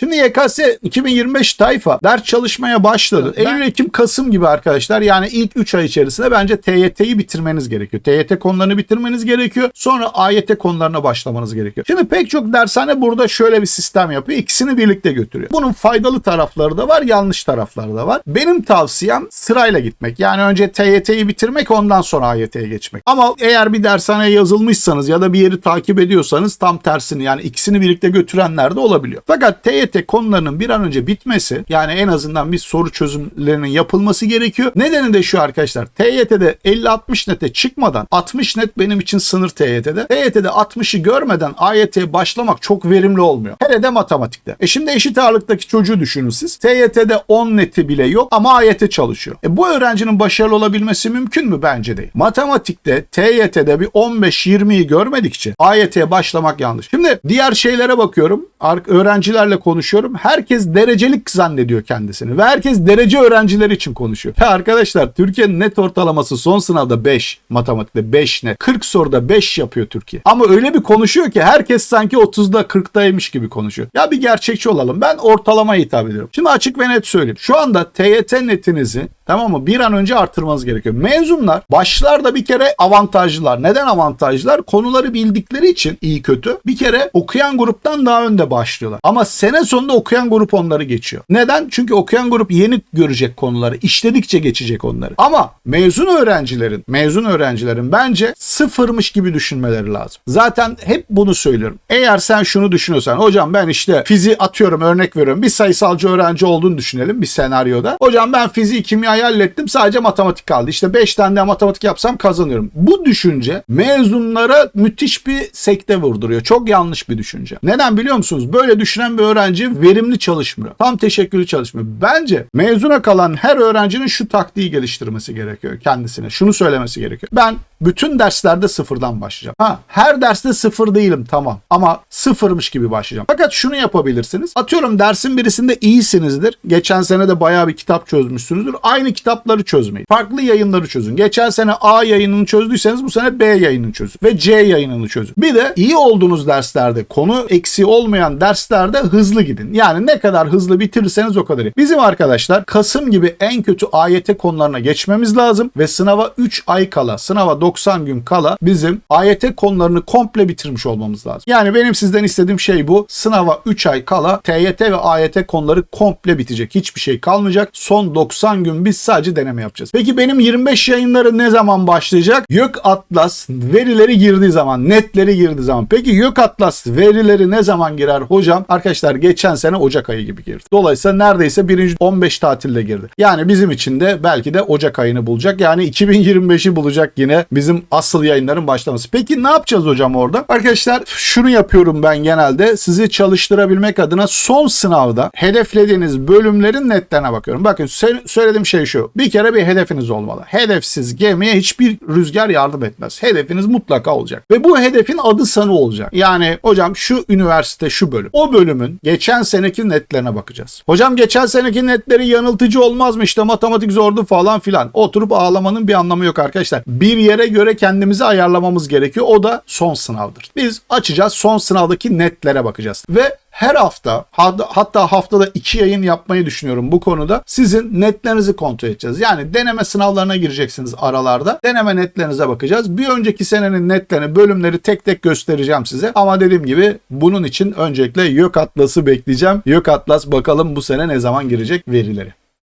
Şimdi YKS 2025 tayfa ders çalışmaya başladı. Ben- Eylül, Ekim, Kasım gibi arkadaşlar. Yani ilk 3 ay içerisinde bence TYT'yi bitirmeniz gerekiyor. TYT konularını bitirmeniz gerekiyor. Sonra AYT konularına başlamanız gerekiyor. Şimdi pek çok dershane burada şöyle bir sistem yapıyor. İkisini birlikte götürüyor. Bunun faydalı tarafları da var, yanlış tarafları da var. Benim tavsiyem sırayla gitmek. Yani önce TYT'yi bitirmek ondan sonra AYT'ye geçmek. Ama eğer bir dershaneye yazılmışsanız ya da bir yeri takip ediyorsanız tam tersini yani ikisini birlikte götürenler de olabiliyor. Fakat TYT konularının bir an önce bitmesi yani en azından bir soru çözümlerinin yapılması gerekiyor. Nedeni de şu arkadaşlar. TYT'de 50-60 nete çıkmadan 60 net benim için sınır TYT'de. TYT'de 60'ı görmeden AYT'ye başlamak çok verimli olmuyor. Hele de matematikte. E şimdi eşit ağırlıktaki çocuğu düşünün siz. TYT'de 10 neti bile yok ama AYT çalışıyor. E bu öğrencinin başarılı olabilmesi mümkün mü? Bence değil. Matematikte TYT'de bir 15-20'yi görmedikçe AYT'ye başlamak yanlış. Şimdi diğer şeylere bakıyorum. Öğrencilerle konuşuyorum. Herkes derecelik zannediyor kendisini ve herkes derece öğrencileri için konuşuyor. Ya arkadaşlar Türkiye'nin net ortalaması son sınavda 5 matematikte 5 net. 40 soruda 5 yapıyor Türkiye. Ama öyle bir konuşuyor ki herkes sanki 30'da 40'daymış gibi konuşuyor. Ya bir gerçekçi olalım. Ben ortalamaya hitap ediyorum. Şimdi açık ve net söyleyeyim. Şu anda TYT netinizi Tamam mı? Bir an önce artırmanız gerekiyor. Mezunlar başlarda bir kere avantajlılar. Neden avantajlılar? Konuları bildikleri için iyi kötü. Bir kere okuyan gruptan daha önde başlıyorlar. Ama sene sonunda okuyan grup onları geçiyor. Neden? Çünkü okuyan grup yeni görecek konuları. işledikçe geçecek onları. Ama mezun öğrencilerin, mezun öğrencilerin bence sıfırmış gibi düşünmeleri lazım. Zaten hep bunu söylüyorum. Eğer sen şunu düşünüyorsan, hocam ben işte fiziği atıyorum örnek veriyorum. Bir sayısalcı öğrenci olduğunu düşünelim bir senaryoda. Hocam ben fiziği kimyayı hallettim sadece matematik kaldı. İşte 5 tane daha matematik yapsam kazanıyorum. Bu düşünce mezunlara müthiş bir sekte vurduruyor. Çok yanlış bir düşünce. Neden biliyor musunuz? Böyle düşünen bir öğrenci verimli çalışmıyor. Tam teşekküllü çalışmıyor. Bence mezuna kalan her öğrencinin şu taktiği geliştirmesi gerekiyor kendisine. Şunu söylemesi gerekiyor. Ben bütün derslerde sıfırdan başlayacağım. Ha, her derste sıfır değilim tamam ama sıfırmış gibi başlayacağım. Fakat şunu yapabilirsiniz. Atıyorum dersin birisinde iyisinizdir. Geçen sene de bayağı bir kitap çözmüşsünüzdür. Aynı kitapları çözmeyin. Farklı yayınları çözün. Geçen sene A yayınını çözdüyseniz bu sene B yayınını çözün. Ve C yayınını çözün. Bir de iyi olduğunuz derslerde konu eksiği olmayan derslerde hızlı gidin. Yani ne kadar hızlı bitirirseniz o kadar iyi. Bizim arkadaşlar Kasım gibi en kötü AYT konularına geçmemiz lazım ve sınava 3 ay kala, sınava 90 gün kala bizim AYT konularını komple bitirmiş olmamız lazım. Yani benim sizden istediğim şey bu. Sınava 3 ay kala TYT ve AYT konuları komple bitecek. Hiçbir şey kalmayacak. Son 90 gün biz sadece deneme yapacağız. Peki benim 25 yayınları ne zaman başlayacak? YÖK Atlas verileri girdiği zaman, netleri girdiği zaman. Peki YÖK Atlas verileri ne zaman girer hocam? Arkadaşlar geçen sene Ocak ayı gibi girdi. Dolayısıyla neredeyse birinci 15 tatilde girdi. Yani bizim için de belki de Ocak ayını bulacak. Yani 2025'i bulacak yine bizim asıl yayınların başlaması. Peki ne yapacağız hocam orada? Arkadaşlar şunu yapıyorum ben genelde. Sizi çalıştırabilmek adına son sınavda hedeflediğiniz bölümlerin netlerine bakıyorum. Bakın sö- söylediğim şey şu. Bir kere bir hedefiniz olmalı. Hedefsiz gemiye hiçbir rüzgar yardım etmez. Hedefiniz mutlaka olacak. Ve bu hedefin adı sanı olacak. Yani hocam şu üniversite şu bölüm. O bölümün geçen seneki netlerine bakacağız. Hocam geçen seneki netleri yanıltıcı olmaz mı? İşte matematik zordu falan filan. Oturup ağlamanın bir anlamı yok arkadaşlar. Bir yere göre kendimizi ayarlamamız gerekiyor. O da son sınavdır. Biz açacağız son sınavdaki netlere bakacağız. Ve her hafta hat- hatta haftada iki yayın yapmayı düşünüyorum bu konuda. Sizin netlerinizi kontrol edeceğiz. Yani deneme sınavlarına gireceksiniz aralarda. Deneme netlerinize bakacağız. Bir önceki senenin netlerini, bölümleri tek tek göstereceğim size. Ama dediğim gibi bunun için öncelikle YÖK Atlas'ı bekleyeceğim. YÖK Atlas bakalım bu sene ne zaman girecek verileri.